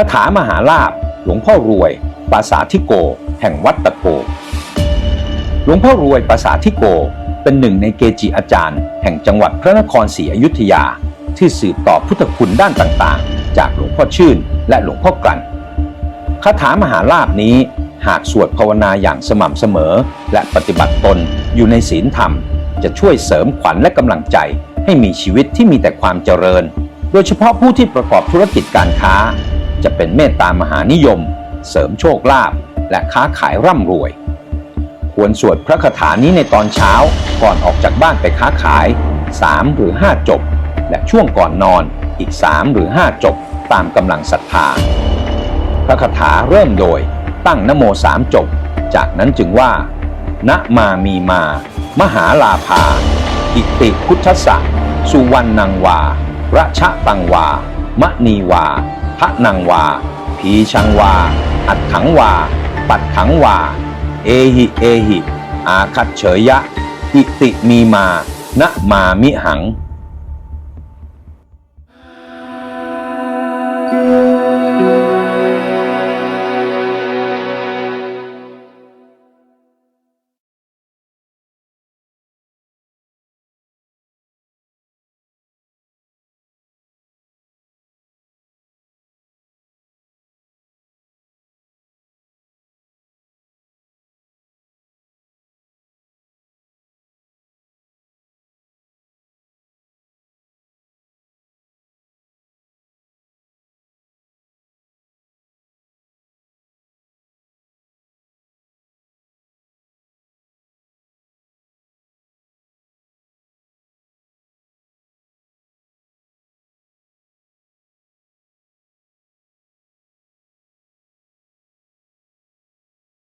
คาถามหาลาภหลวงพ่อรวย ปราสาทิโก แห่งวัดตะโก หลวงพ่อรวยปราสาททิโก เป็นหนึ่งในเกจิอาจารย์ แห่งจังหวัดพระนครศรีอยุธยา ที่สืบต่อพุทธคุณด้านต่างๆ จากหลวงพ่อชื่น และหลวงพ่อกลั่นคาถามหาลาภนี้หากสวดภาวนาอย่างสม่ำเสมอ และปฏิบัติตนอยู่ในศีลธรรม จะช่วยเสริมขวัญและกำลังใจ ให้มีชีวิตที่มีแต่ความเจริญ โดยเฉพาะผู้ที่ประกอบธุรกิจการค้า จะเป็นเมตตามหานิยม เสริมโชคลาภและค้าขายร่ำรวย ควรสวดพระคาถานี้ในตอนเช้าก่อนออกจากบ้านไปค้าขาย 3 หรือ 5 จบ และช่วงก่อนนอนอีก 3 หรือ 5 จบ ตามกำลังศรัทธา พระคาถาเริ่มโดยตั้งนโมสามจบ จากนั้นจึงว่า ณมามีมา มหาลาภา อิติพุทธสสสุวรรณังวาระชะตังวามะนีวา พระนังวา พีชังวา อัดถังวา ปัดถังวา เอหิ เอหิ อาคัตเฉยยะ อิติมีมาณมามิหัง